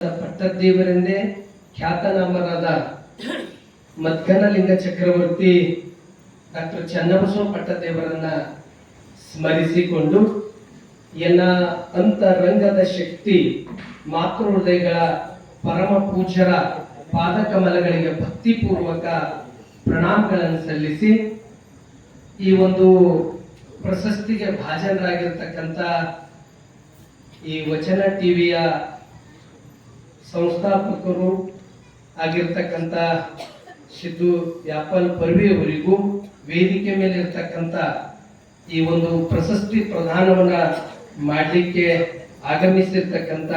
ಪಟ್ಟದೇವರೆಂದೇ ಖ್ಯಾತನಾಮರಾದ ಮದ್ಗನಲಿಂಗ ಚಕ್ರವರ್ತಿ doctor Channabasava ಪಟ್ಟದೇವರನ್ನ ಸ್ಮರಿಸಿಕೊಂಡು ಎನ್ನ ಅಂತರಂಗದ ಶಕ್ತಿ ಮಾತೃಹೃದಯಗಳ ಪರಮ ಪೂಜ್ಯರ ಪಾದಕಮಲಗಳಿಗೆ ಭಕ್ತಿಪೂರ್ವಕ ಪ್ರಣಾಮಗಳನ್ನು ಸಲ್ಲಿಸಿ ಈ ಒಂದು ಪ್ರಶಸ್ತಿಗೆ ಭಾಜನರಾಗಿರ್ತಕ್ಕಂಥ ಈ ವಚನ ಟಿವಿಯ ಸಂಸ್ಥಾಪಕರು ಆಗಿರ್ತಕ್ಕಂಥ ಸಿದ್ದು ಯಾಪಲ್ ಪರ್ವಿ ಅವರಿಗೂ ವೇದಿಕೆ ಮೇಲೆ ಇರ್ತಕ್ಕಂಥ ಈ ಒಂದು ಪ್ರಶಸ್ತಿ ಪ್ರದಾನವನ್ನ ಮಾಡಲಿಕ್ಕೆ ಆಗಮಿಸಿರ್ತಕ್ಕಂಥ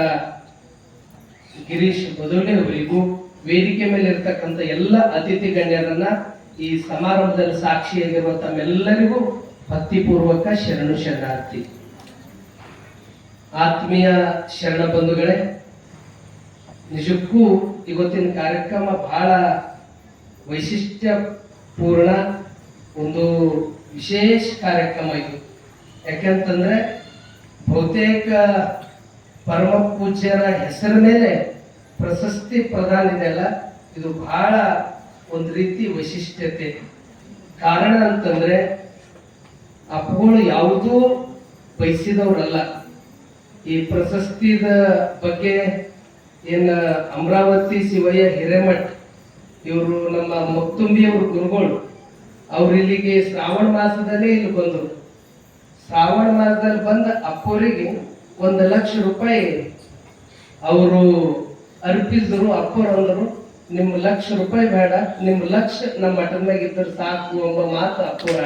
ಗಿರೀಶ್ ಬದೋಲೆ ವೇದಿಕೆ ಮೇಲೆ ಇರ್ತಕ್ಕಂಥ ಎಲ್ಲ ಅತಿಥಿ ಗಣ್ಯರನ್ನ ಈ ಸಮಾರಂಭದಲ್ಲಿ ಸಾಕ್ಷಿಯಾಗಿರುವ ತಮ್ಮೆಲ್ಲರಿಗೂ ಭಕ್ತಿಪೂರ್ವಕ ಶರಣು ಶರಣಾರ್ಥಿ. ಆತ್ಮೀಯ ಶರಣ ಬಂಧುಗಳೇ ನಿಜಕ್ಕೂ ಇವತ್ತಿನ ಕಾರ್ಯಕ್ರಮ ಬಹಳ ವೈಶಿಷ್ಟ್ಯಪೂರ್ಣ ಒಂದು ವಿಶೇಷ ಕಾರ್ಯಕ್ರಮ ಇದು. ಯಾಕೆಂತಂದ್ರೆ ಬಹುತೇಕ ಪರಮ ಪೂಜ್ಯರ ಹೆಸರ ಮೇಲೆ ಪ್ರಶಸ್ತಿ ಪ್ರದಾನ ಇದೆಯಲ್ಲ ಇದು ಬಹಳ ಒಂದು ರೀತಿ ವೈಶಿಷ್ಟ್ಯತೆ. ಕಾರಣ ಅಂತಂದ್ರೆ ಅಪ್ಪಗಳು ಯಾವುದೂ ಬಯಸಿದವರಲ್ಲ. ಈ ಪ್ರಶಸ್ತಿದ ಬಗ್ಗೆ ಏನ ಅಮರಾವತಿ, ಶಿವಯ್ಯ, ಹಿರೇಮಠ್, ಇವರು ನಮ್ಮ ಮೊತ್ತುಂಬಿ ಅವ್ರ ಗುರುಗಳು, ಅವ್ರು ಇಲ್ಲಿಗೆ ಶ್ರಾವಣ ಮಾಸದಲ್ಲೇ ಇಲ್ಲಿ ಬಂದರು. ಶ್ರಾವಣ ಮಾಸದಲ್ಲಿ ಬಂದ ಅಪ್ಪೋರಿಗೆ ಒಂದು ಲಕ್ಷ ರೂಪಾಯಿ ಅವರು ಅರ್ಪಿಸಿದ್ರು. ಅಪ್ಪೋರು ಅಂದರು ನಿಮ್ಮ ಲಕ್ಷ ರೂಪಾಯಿ ಬೇಡ ನಿಮ್ಮ ಲಕ್ಷ ನಮ್ಮ ಮಠದ ಇದ್ದರೆ ಸಾಕು ಎಂಬ ಮಾತು ಅಪ್ಪೋರ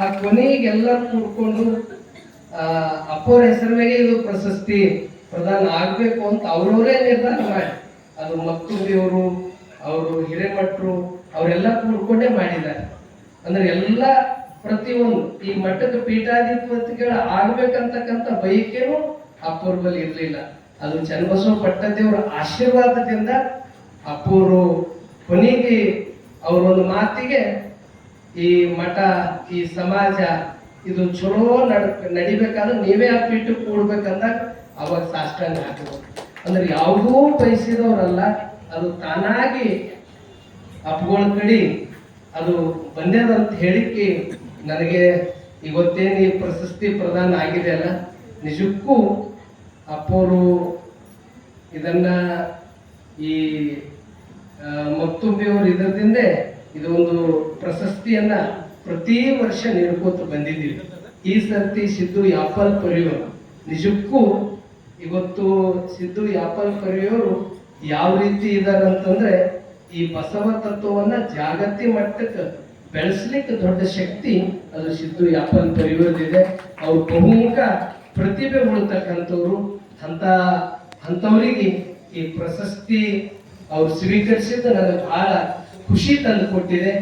ಆ ಕೊನೆಗೆ ಎಲ್ಲರೂ ಕೂಡ್ಕೊಂಡು ಅಪ್ಪೋರ ಮೇಲೆ ಇದು ಪ್ರಶಸ್ತಿ. ಪ್ರದಾನ ಆಗ್ಬೇಕು ಅಂತ ಅವ್ರವರೇ ನಿರ್ಧಾರ ಮಾಡಿ. ಅದು ಮತ್ತೂರಿಯವರು ಅವರು ಹಿರೇಮಠರು, ಅವರೆಲ್ಲ ಕೂಡ್ಕೊಂಡೇ ಮಾಡಿದ್ದಾರೆ. ಅಂದ್ರೆ ಎಲ್ಲ ಪ್ರತಿಯೊಂದು ಈ ಮಠದ ಪೀಠಾಧಿಪತಿಗಳ ಆಗ್ಬೇಕಂತಕ್ಕಂಥ ಬಯಕೆನೂ ಅಪ್ಪೂರ್ವಲ್ಲಿ ಇರಲಿಲ್ಲ. ಅದು ಚನ್ನಬಸವ ಪಟ್ಟದೇವರ ಆಶೀರ್ವಾದದಿಂದ ಅಪ್ಪೂರು ಕೊನೆಗೆ ಅವರೊಂದು ಮಾತಿಗೆ ಈ ಮಠ, ಈ ಸಮಾಜ ಇದು ಚಲೋ ನಡ್, ನಡಿಬೇಕಾದ್ರೆ ನೀವೇ ಆ ಪೀಠ ಕೂಡ್ಬೇಕಂದಾಗ ಅವಾಗ ಸಾಷ್ಟಾಂಗ ಹಾಕಬೇಕು ಅಂದ್ರೆ ಯಾವುದೋ ಬಯಸಿದವರಲ್ಲ ಅದು ತಾನಾಗಿ ಅಪ್ಗಳ ಕಡಿ ಅದು ಬಂದ್ಯದಂತ ಹೇಳಿಕ್ಕೆ ನನಗೆ ಇವತ್ತೇನು ಈ ಪ್ರಶಸ್ತಿ ಪ್ರದಾನ ಆಗಿದೆ ಅಲ್ಲ ನಿಜಕ್ಕೂ ಅಪ್ಪವರು ಇದನ್ನ ಈ ಆ, ಮತ್ತೊಬ್ಬೆಯವರು ಇದರಿಂದ ಇದು ಒಂದು ಪ್ರಶಸ್ತಿಯನ್ನ ಪ್ರತಿ ವರ್ಷ ನೀಡ್ಕೋತ ಬಂದಿದ್ದೀವಿ. ಈ ಸರ್ತಿ ಸಿದ್ದು ಯಾಪಲ್ ಪರಿಯೋರು ನಿಜಕ್ಕೂ ಇವತ್ತು ಸಿದ್ದು ಯಾಪಲ್ ಕರೆಯೋರು ಯಾವ ರೀತಿ ಇದ್ದಾರೆ ಅಂತಂದ್ರೆ ಈ ಬಸವ ತತ್ವವನ್ನ ಜಾಗತಿ ಮಟ್ಟಕ್ಕೆ ಬೆಳೆಸ್ಲಿಕ್ಕೆ ದೊಡ್ಡ ಶಕ್ತಿ ಅದು ಸಿದ್ದು ಯಾಪಲ್ ಕರೆಯೋದಿದೆ ಅವ್ರು ಬಹುಮುಖ ಪ್ರತಿಭೆ ಉಳ್ತಕ್ಕಂಥವ್ರು. ಅಂತ ಅಂಥವರಿಗೆ ಈ ಪ್ರಶಸ್ತಿ ಅವ್ರು ಸ್ವೀಕರಿಸಿದ್ದು ನನಗೆ ಬಹಳ ಖುಷಿ ತಂದು ಕೊಟ್ಟಿದೆ.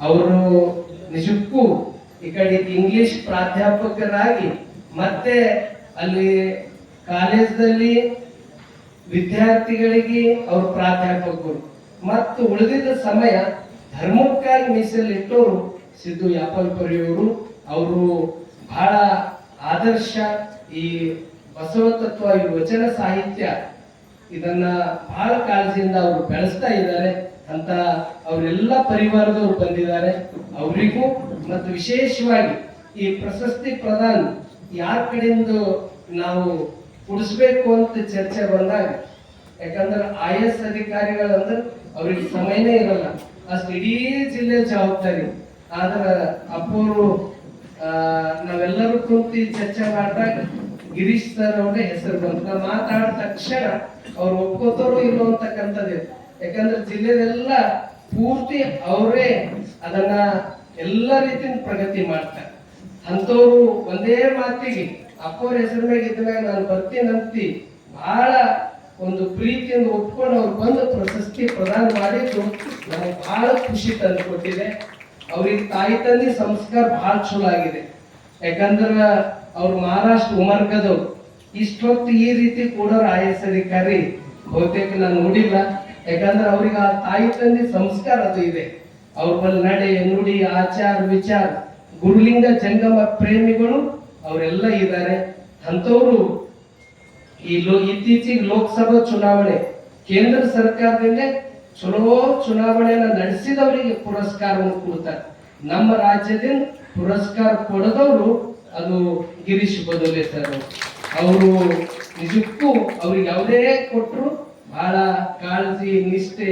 ಅವರು ನಿಜಕ್ಕೂ ಈ ಕಡೆ ಇಂಗ್ಲಿಷ್ ಪ್ರಾಧ್ಯಾಪಕರಾಗಿ ಮತ್ತೆ ಅಲ್ಲಿ ಕಾಲೇಜಲ್ಲಿ ವಿದ್ಯಾರ್ಥಿಗಳಿಗೆ ಅವರು ಪ್ರಾಧ್ಯಾಪಕರು ಮತ್ತು ಉಳಿದಿದ್ದ ಸಮಯ ಧರ್ಮಕ್ಕಾಗಿ ಮೀಸಲಿಟ್ಟವರು ಸಿದ್ದು ಯಾಪಲ್ ಪರಿಯವರು ಅವರು ಬಹಳ ಆದರ್ಶ ಈ ಬಸವ ತತ್ವ ಈ ವಚನ ಸಾಹಿತ್ಯ ಇದನ್ನ ಬಹಳ ಕಾಳಜಿಯಿಂದ ಅವರು ಬೆಳೆಸ್ತಾ ಇದ್ದಾರೆ ಅಂತ ಅವರೆಲ್ಲ ಪರಿವಾರದವರು ಬಂದಿದ್ದಾರೆ. ಅವರಿಗೂ ಮತ್ತು ವಿಶೇಷವಾಗಿ ಈ ಪ್ರಶಸ್ತಿ ಪ್ರದಾನ ಯಾರ ಕಡೆಯಿಂದ ನಾವು ಉಳಿಸ್ಬೇಕು ಅಂತ ಚರ್ಚೆ ಬಂದಾಗ, ಯಾಕಂದ್ರೆ ಐ ಎಸ್ ಅಧಿಕಾರಿಗಳಂದ್ರೆ ಅವ್ರಿಗೆ ಸಮಯನೇ ಇರಲ್ಲ. ಅಷ್ಟು ಇಡೀ ಜಿಲ್ಲೆ ಜವಾಬ್ದಾರಿ. ಆದ್ರೆ ಅಪ್ಪವರು ನಾವೆಲ್ಲರೂ ಕುಂತು ಚರ್ಚೆ ಮಾಡಿದಾಗ ಗಿರೀಶ್ ಸರ್ ಅವ್ರ ಹೆಸರು ಬಂತು. ನಾವು ಮಾತಾಡಿದ ತಕ್ಷಣ ಅವ್ರು ಒಪ್ಕೋತಾರೋ ಇಲ್ಲೋ ಅಂತಕ್ಕಂಥದ್ದು ಯಾಕಂದ್ರೆ ಜಿಲ್ಲೆದೆಲ್ಲ ಪೂರ್ತಿ ಅವರೇ ಅದನ್ನ ಎಲ್ಲ ರೀತಿಯ ಪ್ರಗತಿ ಮಾಡ್ತಾರೆ. ಅಂಥವ್ರು ಒಂದೇ ಮಾತಿಗೆ ಅಪ್ಪವ್ರ ಹೆಸರು ಮ್ಯಾಗ ಮೇಲೆ ನಾನು ಬರ್ತೀನಂತಿ ಬಹಳ ಒಂದು ಪ್ರೀತಿಯಿಂದ ಒಪ್ಕೊಂಡು ಅವ್ರು ಬಂದು ಪ್ರಶಸ್ತಿ ಪ್ರದಾನ ಮಾಡಿದ್ದು ನನಗೆ ಬಹಳ ಖುಷಿ ತಂದು ಕೊಟ್ಟಿದೆ ಅವ್ರಿಗೆ ತಾಯಿ ತಂದೆ ಸಂಸ್ಕಾರ ಬಹಳ ಚಲೋ ಆಗಿದೆ. ಯಾಕಂದ್ರ ಅವ್ರು ಮಹಾರಾಷ್ಟ್ರ ಉಮರ್ಗದವ್ರು. ಇಷ್ಟೊತ್ತು ಈ ರೀತಿ ಕೂಡ ಐ ಎಸ್ ಅಧಿಕಾರಿ. ಬಹುತೇಕ ನಾನು ನೋಡಿಲ್ಲ. ಯಾಕಂದ್ರೆ ಅವ್ರಿಗೆ ಆ ತಾಯಿ ತಂದೆ ಸಂಸ್ಕಾರ ಅದು ಇದೆ. ಅವ್ರ ಬಲ್ಲಿ ನಡೆ, ನುಡಿ, ಆಚಾರ, ವಿಚಾರ. ಗುರುಲಿಂಗ, ಜಂಗಮ ಪ್ರೇಮಿಗಳು ಅವರೆಲ್ಲ ಇದ್ದಾರೆ. ಅಂಥವರು ಈ ಲೋ, ಇತ್ತೀಚೆಗೆ ಲೋಕಸಭಾ ಚುನಾವಣೆ, ಕೇಂದ್ರ ಸರ್ಕಾರದಿಂದ ಚಲೋ ಚುನಾವಣೆಯನ್ನ ನಡೆಸಿದವರಿಗೆ ಪುರಸ್ಕಾರವನ್ನು ಕೊಡ್ತಾರೆ ನಮ್ಮ ರಾಜ್ಯದಿಂದ ಪುರಸ್ಕಾರ ಕೊಡದವರು ಅದು ಗಿರೀಶ್ ಬದೋಲೆ ಸರ್. ಅವರು ನಿಜಕ್ಕೂ ಅವ್ರಿಗೆ ಯಾವುದೇ ಕೊಟ್ಟರು ಬಹಳ ಕಾಳಜಿ, ನಿಷ್ಠೆ,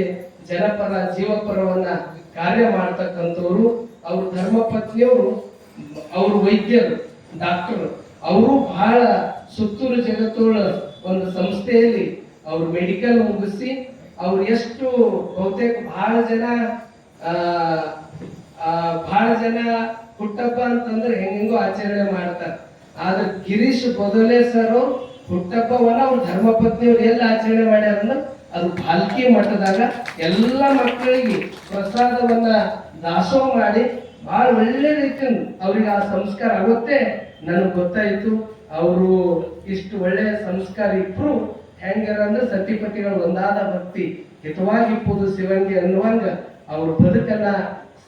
ಜನಪರ, ಜೀವಪರವನ್ನ ಕಾರ್ಯ ಮಾಡ್ತಕ್ಕಂಥವ್ರು. ಅವ್ರ ಧರ್ಮಪತ್ನಿಯವರು, ಅವರು ವೈದ್ಯರು. ಡಾಕ್ಟರ್, ಅವರು ಬಹಳ ಸುತ್ತೂರು ಜಗತ್ತೋಳ ಒಂದು ಸಂಸ್ಥೆಯಲ್ಲಿ ಅವರು ಮೆಡಿಕಲ್ ಮುಗಿಸಿ ಅವ್ರು ಎಷ್ಟು ಬಹುತೇಕ ಬಹಳ ಜನ ಬಹಳ ಜನ ಹುಟ್ಟಪ್ಪ ಅಂತಂದ್ರೆ ಹೆಂಗೆಂಗೋ ಆಚರಣೆ ಮಾಡ್ತಾರೆ. ಆದ್ರೆ ಗಿರೀಶ್ ಬದಲೇ ಸರ್ ಅವ್ರು ಹುಟ್ಟಪ್ಪವನ್ನ ಅವ್ರ ಧರ್ಮಪತ್ನಿಯವ್ರು ಎಲ್ಲ ಆಚರಣೆ ಮಾಡ್ಯಾರನ್ನ ಅದು ಬಾಲ್ಕಿ ಮಠದಾಗ ಎಲ್ಲ ಮಕ್ಕಳಿಗೆ ಪ್ರಸಾದವನ್ನ ದಾಸೋಹ ಮಾಡಿ ಬಹಳ ಒಳ್ಳೆ ರೀತಿಯಿಂದ ಅವ್ರಿಗೆ ಆ ಸಂಸ್ಕಾರ ಆಗುತ್ತೆ ನನಗೆ ಗೊತ್ತಾಯ್ತು. ಅವರು ಇಷ್ಟು ಒಳ್ಳೆಯ ಸಂಸ್ಕಾರ ಇಬ್ರು ಹೆಂಗಾರ ಅಂದ್ರೆ ಸತಿಪತಿಗಳು ಒಂದಾದ ಭಕ್ತಿ. ಹಿತವಾಗಿಪ್ಪುದು ಶಿವಂಗಿ ಅನ್ನುವಂಗ ಅವ್ರ ಬದುಕನ್ನ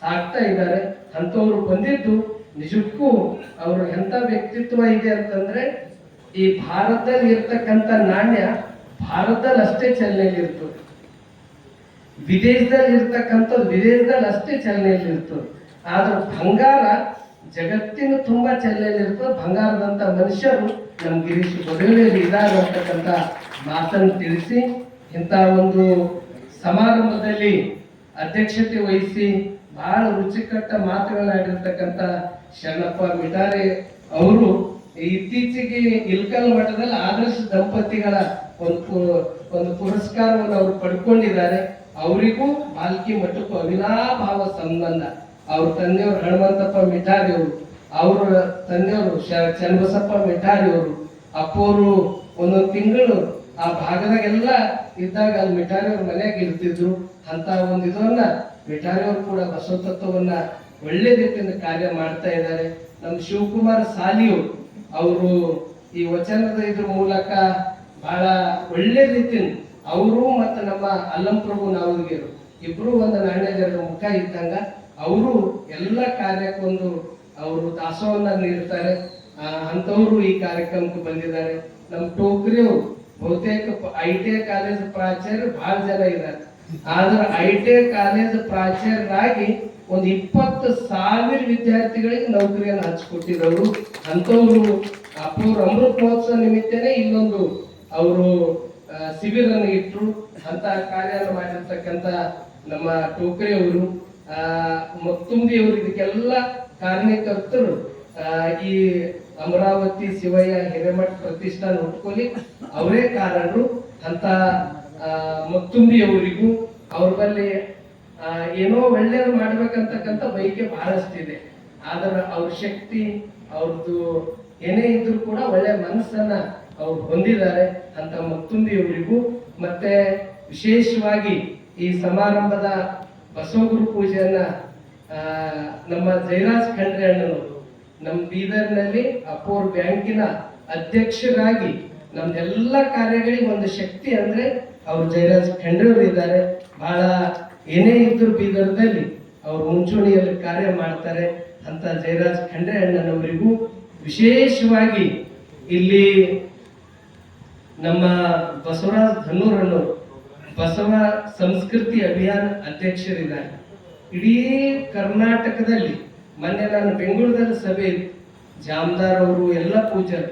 ಸಾಕ್ತಾ ಇದ್ದಾರೆ. ಅಂಥವ್ರು ಬಂದಿದ್ದು ನಿಜಕ್ಕೂ ಅವರು ಎಂಥ ವ್ಯಕ್ತಿತ್ವ ಇದೆ ಅಂತಂದ್ರೆ ಈ ಭಾರತದಲ್ಲಿ ಇರ್ತಕ್ಕಂಥ ನಾಣ್ಯ ಭಾರತದಲ್ಲಿ ಅಷ್ಟೇ ಚಲನೆಯಲ್ಲಿ ಇರ್ತದೆ. ವಿದೇಶದಲ್ಲಿ ಇರ್ತಕ್ಕಂಥದ್ದು ವಿದೇಶದಲ್ಲಿ ಅಷ್ಟೇ ಚಲನೆಯಲ್ಲಿ ಇರ್ತದೆ. ಆದ್ರೆ ಬಂಗಾರ ಜಗತ್ತಿನ ತುಂಬಾ ಚಲನೆಯಲ್ಲಿ ಇರ್ತದೆ ಬಂಗಾರದಂತ ಮನುಷ್ಯರು ನಮ್ಮ ಗಿರೀಶ್ ಬದಲಿಯಲ್ಲಿ ಇದ್ದಾರೆ ಮಾತನ್ನು ತಿಳಿಸಿ, ಇಂಥ ಒಂದು ಸಮಾರಂಭದಲ್ಲಿ ಅಧ್ಯಕ್ಷತೆ ವಹಿಸಿ ಬಹಳ ರುಚಿಕಟ್ಟ ಮಾತುಗಳನ್ನಾಡಿರ್ತಕ್ಕಂಥ ಶರಣಪ್ಪ ಮಿಟಾರೆ ಅವರು ಇತ್ತೀಚೆಗೆ ಇಲ್ಕಲ್ ಮಠದಲ್ಲಿ ಆದರ್ಶ ದಂಪತಿಗಳ ಒಂದು ಒಂದು ಪುರಸ್ಕಾರವನ್ನು ಅವರು ಪಡ್ಕೊಂಡಿದ್ದಾರೆ. ಅವರಿಗೂ ಬಾಲ್ಕಿ ಮಠಕ್ಕೂ ಅವಿನಾಭಾವ ಸಂಬಂಧ. ಅವ್ರ ತಂದೆಯವರು ಹನುಮಂತಪ್ಪ ಮಿಠಾರಿ ಅವರು ತಂದೆಯವರು ಚನ್ನಬಸಪ್ಪ ಮಿಠಾರಿ ಅವರು ಅಪ್ಪವರು ಒಂದೊಂದು ತಿಂಗಳು ಆ ಭಾಗದಾಗೆಲ್ಲ ಇದ್ದಾಗ ಅಲ್ಲಿ ಮಿಠಾರಿ ಅವ್ರ ಮನೆಯಾಗ ಇರ್ತಿದ್ರು. ಅಂತ ಒಂದು ಇದನ್ನ ಮಿಠಾರಿ ಅವರು ಕೂಡ ಬಸವ ತತ್ವವನ್ನ ಒಳ್ಳೆ ರೀತಿಯಿಂದ ಕಾರ್ಯ ಮಾಡ್ತಾ ಇದ್ದಾರೆ. ನಮ್ಮ ಶಿವಕುಮಾರ್ ಸಾಲಿಯವರು, ಅವರು ಈ ವಚನದ ಇದ್ರ ಮೂಲಕ ಬಹಳ ಒಳ್ಳೆ ರೀತಿಯಿಂದ ಅವರು ಮತ್ತು ನಮ್ಮ ಅಲ್ಲಂಪ್ರಭು ನಾವಲ್ಗಿರು ಇಬ್ರು ಒಂದು ನಾಣ್ಯದ ಮುಖ ಇದ್ದಂಗ ಅವರು ಎಲ್ಲ ಕಾರ್ಯಕ್ಕೊಂದು ಅವರು ದಾಸವನ್ನ ನೀಡ್ತಾರೆ. ಅಂಥವರು ಈ ಕಾರ್ಯಕ್ರಮಕ್ಕೆ ಬಂದಿದ್ದಾರೆ. ನಮ್ಮ ಟೋಕ್ರಿ ಅವರು ಬಹುತೇಕ ಐ ಟಿ ಐ ಕಾಲೇಜ್ ಪ್ರಾಚಾರ್ಯರು ಬಹಳ ಜನ ಇದ್ದಾರೆ. ಆದ್ರೆ ಐ ಟಿ ಐ ಕಾಲೇಜ್ ಪ್ರಾಚಾರ್ಯರಾಗಿ ಒಂದು ಇಪ್ಪತ್ತು ಸಾವಿರ ವಿದ್ಯಾರ್ಥಿಗಳಿಗೆ ನೌಕರಿಯನ್ನು ಹಂಚಿಕೊಟ್ಟಿದ್ದವರು ಅಂಥವ್ರು ಅಪ್ಪವ್ರ ಅಮೃತ ಮಹೋತ್ಸವ ನಿಮಿತ್ತನೇ ಇಲ್ಲೊಂದು ಅವರು ಶಿಬಿರನ್ನು ಇಟ್ಟರು ಅಂತ ಕಾರ್ಯವನ್ನು ಮಾಡಿರ್ತಕ್ಕಂಥ ನಮ್ಮ ಟೋಕ್ರಿ ಅವರು ಆ ಮತ್ತುಂಬಿ ಅವರು ಇದಕ್ಕೆಲ್ಲ ಕಾರಣಕರ್ತರು. ಈ ಅಮರಾವತಿ ಶಿವಯ್ಯ ಹಿರೇಮಠ ಪ್ರತಿಷ್ಠಾನ ಉಟ್ಕೊಳ್ಳಿ ಅವರೇ ಕಾರಣರು. ಅಂತ ಮತ್ತುಂಬಿಯವರಿಗೂ ಅವ್ರ ಬಲ್ಲಿ ಏನೋ ಒಳ್ಳೇದು ಮಾಡ್ಬೇಕಂತಕ್ಕಂಥ ಬೈಕೆ ಬಹಳಷ್ಟಿದೆ ಆದ್ರೆ ಅವ್ರ ಶಕ್ತಿ ಅವ್ರದ್ದು ಏನೇ ಇದ್ರೂ ಕೂಡ ಒಳ್ಳೆ ಮನಸ್ಸನ್ನ ಅವ್ರು ಹೊಂದಿದ್ದಾರೆ ಅಂತ ಮತ್ತುಂಬಿಯವರಿಗೂ. ಮತ್ತೆ ವಿಶೇಷವಾಗಿ ಈ ಸಮಾರಂಭದ ಬಸವಗುರು ಪೂಜೆಯನ್ನ ನಮ್ಮ ಜಯರಾಜ್ ಖಂಡ್ರೆ ಅಣ್ಣನವರು ನಮ್ಮ ಬೀದರ್ನಲ್ಲಿ ಅಪೋರ್ ಬ್ಯಾಂಕಿನ ಅಧ್ಯಕ್ಷರಾಗಿ ನಮ್ದೆಲ್ಲ ಕಾರ್ಯಗಳಿಗೆ ಒಂದು ಶಕ್ತಿ ಅಂದ್ರೆ ಅವ್ರು ಜಯರಾಜ್ ಖಂಡ್ರೆ ಇದ್ದಾರೆ. ಬಹಳ ಏನೇ ಇದ್ರು ಬೀದರ್ದಲ್ಲಿ ಅವ್ರು ಮುಂಚೂಣಿಯಲ್ಲಿ ಕಾರ್ಯ ಮಾಡ್ತಾರೆ ಅಂತ ಜಯರಾಜ್ ಖಂಡ್ರೆ ಅಣ್ಣನವರಿಗೂ ವಿಶೇಷವಾಗಿ ಇಲ್ಲಿ ನಮ್ಮ ಬಸವರಾಜ್ ಧನ್ನೂರಣ್ಣವರು ಬಸವ ಸಂಸ್ಕೃತಿ ಅಭಿಯಾನ ಅಧ್ಯಕ್ಷರಿದ್ದಾರೆ. ಇಡೀ ಕರ್ನಾಟಕದಲ್ಲಿ, ಮೊನ್ನೆ ನಾನು ಬೆಂಗಳೂರಲ್ಲಿ ಸಭೆ ಇತ್ತು. ಜಾಮದಾರ್ ಅವರು, ಎಲ್ಲ ಪೂಜಾರು,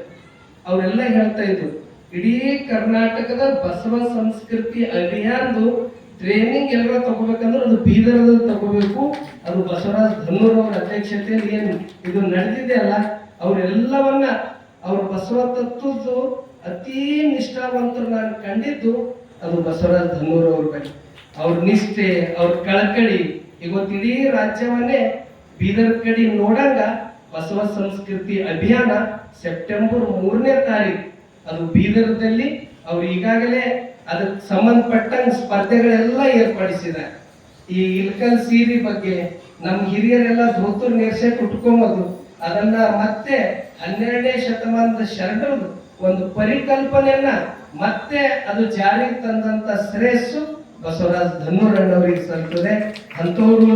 ಅವರೆಲ್ಲ ಹೇಳ್ತಾ ಇದ್ರು, ಇಡೀ ಕರ್ನಾಟಕದ ಬಸವ ಸಂಸ್ಕೃತಿ ಅಭಿಯಾನದು ಟ್ರೈನಿಂಗ್ ಎಲ್ಲರೂ ತಗೋಬೇಕಂದ್ರೆ ಅದು ಬೀದರದಲ್ಲಿ ತಗೋಬೇಕು. ಅದು ಬಸವರಾಜ್ ಧನ್ನೂರ್ ಅವರ ಅಧ್ಯಕ್ಷತೆಯಲ್ಲಿ ಏನು ಇದು ನಡೆದಿದೆ ಅಲ್ಲ, ಅವರೆಲ್ಲವನ್ನ, ಅವ್ರ ಬಸವ ತತ್ವದ್ದು ಅತೀ ನಿಷ್ಠಾವಂತರು ನಾನು ಕಂಡಿದ್ದು ಅದು ಬಸವರಾಜ್ ಧನ್ನೂರ್ ಅವ್ರ ಬಗ್ಗೆ ಅವ್ರ ನಿಷ್ಠೆ, ಅವ್ರ ಕಳಕಳಿ. ಇವತ್ತು ಇಡೀ ರಾಜ್ಯವನ್ನೇ ಬೀದರ್ ಕಡೆ ನೋಡಂಗ ಬಸವ ಸಂಸ್ಕೃತಿ ಅಭಿಯಾನ ಸೆಪ್ಟೆಂಬರ್ ಮೂರನೇ ತಾರೀಕು ಅದು ಬೀದರ್ದಲ್ಲಿ ಅವ್ರು ಈಗಾಗಲೇ ಅದಕ್ಕೆ ಸಂಬಂಧಪಟ್ಟಂಗೆ ಸ್ಪರ್ಧೆಗಳೆಲ್ಲ ಏರ್ಪಡಿಸಿದ್ದಾರೆ. ಈ ಇಲ್ಕಲ್ ಸೀರಿ ಬಗ್ಗೆ ನಮ್ಮ ಹಿರಿಯರೆಲ್ಲ ಧೋತುರ್ ನೆರ್ಸೆ ಉಟ್ಕೊಂಬೋದು. ಅದನ್ನ ಮತ್ತೆ ಹನ್ನೆರಡನೇ ಶತಮಾನದ ಶರಣರು ಒಂದು ಪರಿಕಲ್ಪನೆಯನ್ನ ಮತ್ತೆ ಅದು ಜಾರಿಗೆ ತಂದಂತ ಶ್ರೇಯಸ್ಸು ಬಸವರಾಜ್ ಧನ್ನೂರಣ್ಣವರಿಗೆ ಸಲ್ತದೆ. ಅಂಥವ್ರು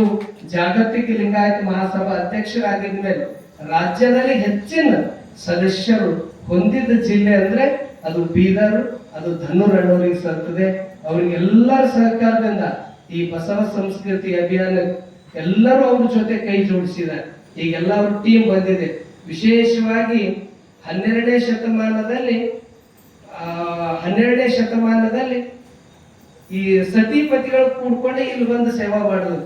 ಜಾಗತಿಕ ಲಿಂಗಾಯತ ಮಹಾಸಭಾ ಅಧ್ಯಕ್ಷರಾಗಿದ್ದ ಮೇಲೆ ರಾಜ್ಯದಲ್ಲಿ ಹೆಚ್ಚಿನ ಸದಸ್ಯರು ಹೊಂದಿದ್ದ ಜಿಲ್ಲೆ ಅಂದ್ರೆ ಅದು ಬೀದರ್, ಅದು ಧನ್ನೂರಣ್ಣವರಿಗೆ ಸಲ್ತದೆ. ಅವರಿಗೆಲ್ಲರ ಸಹಕಾರದಿಂದ ಈ ಬಸವ ಸಂಸ್ಕೃತಿ ಅಭಿಯಾನ ಎಲ್ಲರೂ ಅವ್ರ ಜೊತೆ ಕೈ ಜೋಡಿಸಿದ್ದಾರೆ. ಈಗೆಲ್ಲ ಅವ್ರ ಟೀಮ್ ಬಂದಿದೆ. ವಿಶೇಷವಾಗಿ ಹನ್ನೆರಡನೇ ಶತಮಾನದಲ್ಲಿ ಹನ್ನೆರಡನೇ ಶತಮಾನದಲ್ಲಿ ಈ ಸತಿಪತಿಗಳು ಕೂಡ್ಕೊಂಡೆ ಇಲ್ಲಿ ಬಂದು ಸೇವಾ ಮಾಡೋದು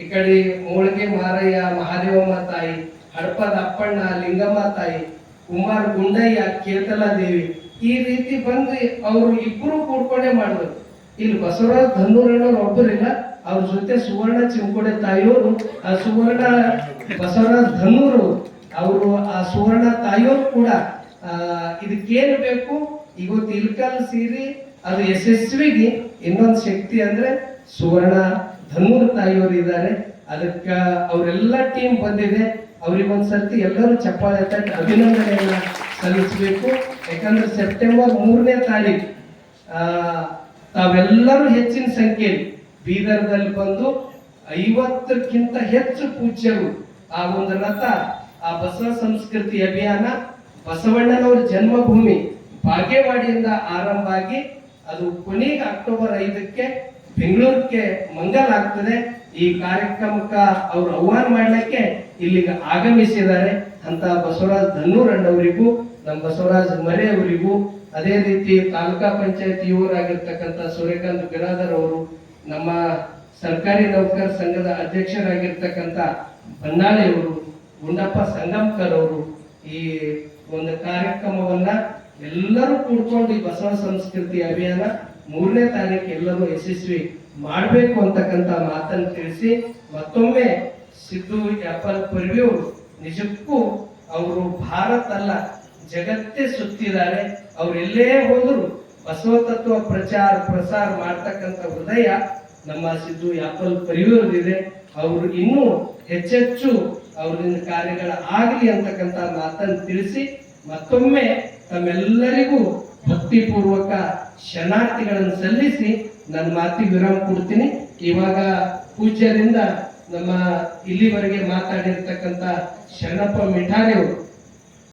ಈ ಕಡೆ ಮೋಳಿಗೆ ಮಾರಯ್ಯ, ಮಹಾದೇವಮ್ಮ ತಾಯಿ, ಹಡಪದ ಅಪ್ಪಣ್ಣ, ಲಿಂಗಮ್ಮ ತಾಯಿ, ಕುಮಾರ್ ಗುಂಡಯ್ಯ, ಕೇತಲಾ ದೇವಿ, ಈ ರೀತಿ ಬಂದು ಅವರು ಇಬ್ಬರು ಕೂಡ್ಕೊಂಡೇ ಮಾಡಿದ್ರು. ಇಲ್ಲಿ ಬಸವರಾಜ್ ಧನ್ನೂರಣ್ಣವ್ರು ಒಬ್ಬರಿಲ್ಲ ಅವ್ರ ಜೊತೆ ಸುವರ್ಣ ಚಿಂಕೋಡೆ ತಾಯಿಯವರು, ಆ ಸುವರ್ಣ ಬಸವರಾಜ್ ಧನ್ನೂರು ಅವರು ಆ ಸುವರ್ಣ ತಾಯೋರು ಕೂಡ ಇದಕ್ಕೇನು ಬೇಕು? ಇವತ್ತು ಇಲ್ಕಲ್ ಸೀರಿ, ಅದು ಯಶಸ್ವಿಗೆ ಇನ್ನೊಂದು ಶಕ್ತಿ ಅಂದ್ರೆ ಸುವರ್ಣ ಧನ್ವರ್ ತಾಯಿಯವರು ಇದ್ದಾರೆ. ಅದಕ್ಕ ಅವರೆಲ್ಲ ಟೀಮ್ ಬಂದಿದೆ. ಅವ್ರಿಗೆ ಒಂದ್ಸರ್ತಿ ಎಲ್ಲರೂ ಚಪ್ಪಾಳೆ ತಟ್ಟಿ ಅಭಿನಂದನೆಯನ್ನ ಸಲ್ಲಿಸಬೇಕು. ಯಾಕಂದ್ರೆ ಸೆಪ್ಟೆಂಬರ್ ಮೂರನೇ ತಾರೀಕು ತಾವೆಲ್ಲರೂ ಹೆಚ್ಚಿನ ಸಂಖ್ಯೆಯಲ್ಲಿ ಬೀದರ್ದಲ್ಲಿ ಬಂದು ಐವತ್ತಕ್ಕಿಂತ ಹೆಚ್ಚು ಪೂಜ್ಯರು ಆ ಒಂದು ರಥ ಆ ಬಸವ ಸಂಸ್ಕೃತಿ ಅಭಿಯಾನ ಬಸವಣ್ಣನವರ ಜನ್ಮಭೂಮಿ ಬಾಗೇವಾಡಿಯಿಂದ ಆರಂಭ ಆಗಿ ಅದು ಕೊನೆಗೆ ಅಕ್ಟೋಬರ್ ಐದಕ್ಕೆ ಬೆಂಗಳೂರಿಗೆ ಮಂಗಲ್ ಆಗ್ತದೆ. ಈ ಕಾರ್ಯಕ್ರಮಕ್ಕೆ ಅವರು ಆಹ್ವಾನ ಮಾಡಲಿಕ್ಕೆ ಇಲ್ಲಿಗೆ ಆಗಮಿಸಿದ್ದಾರೆ. ಅಂತ ಬಸವರಾಜ್ ಧನ್ನೂರಣ್ಣವರಿಗೂ ನಮ್ಮ ಬಸವರಾಜ್ ಮರೆ ಅವರಿಗೂ ಅದೇ ರೀತಿ ತಾಲೂಕಾ ಪಂಚಾಯತ್ ಇವರಾಗಿರ್ತಕ್ಕಂಥ ಸೂರ್ಯಕಾಂತ್ ಬಿರಾದರ್ ಅವರು, ನಮ್ಮ ಸರ್ಕಾರಿ ನೌಕರ ಸಂಘದ ಅಧ್ಯಕ್ಷರಾಗಿರ್ತಕ್ಕಂಥ ಬನ್ನಾಳೆ ಅವರು ಗುಂಡಪ್ಪ ಸಂಗಮ್ಕರ್ ಅವರು ಈ ಒಂದು ಕಾರ್ಯಕ್ರಮವನ್ನ ಎಲ್ಲರೂ ಕೂಡ್ಕೊಂಡು ಈ ಬಸವ ಸಂಸ್ಕೃತಿ ಅಭಿಯಾನ ಮೂರನೇ ತಾರೀಕು ಎಲ್ಲರೂ ಯಶಸ್ವಿ ಮಾಡಬೇಕು ಅಂತಕ್ಕಂಥ ಮಾತನ್ನು ತಿಳಿಸಿ ಮತ್ತೊಮ್ಮೆ ಸಿದ್ದು ಯಾಪಲ್ ಪರ್ವಿ ಅವರು ನಿಜಕ್ಕೂ ಅವರು ಭಾರತ ಅಲ್ಲ, ಜಗತ್ತೇ ಸುತ್ತಿದ್ದಾರೆ. ಅವರೆಲ್ಲೇ ಹೋದ್ರು ಬಸವ ತತ್ವ ಪ್ರಚಾರ, ಪ್ರಸಾರ ಮಾಡ್ತಕ್ಕಂಥ ಹೃದಯ ನಮ್ಮ ಸಿದ್ದು ಯಾಪಲ್ ಪರಿವರ್ದಿದೆ ಅವರು ಇನ್ನೂ ಹೆಚ್ಚೆಚ್ಚು ಅವರಿಂದ ಕಾರ್ಯಗಳ ಆಗಲಿ ಅಂತಕ್ಕಂಥ ಮಾತನ್ನು ತಿಳಿಸಿ ಮತ್ತೊಮ್ಮೆ ತಮ್ಮೆಲ್ಲರಿಗೂ ಭಕ್ತಿಪೂರ್ವಕ ಶರಣಾರ್ಥಿಗಳನ್ನು ಸಲ್ಲಿಸಿ ನನ್ನ ಮಾತಿಗೆ ವಿರಾಮ ಕೊಡ್ತೀನಿ. ಇವಾಗ ಪೂಜ್ಯರಿಂದ ನಮ್ಮ ಇಲ್ಲಿವರೆಗೆ ಮಾತಾಡಿರ್ತಕ್ಕಂಥ ಶರಣಪ್ಪ ಮಿಠಾರಿ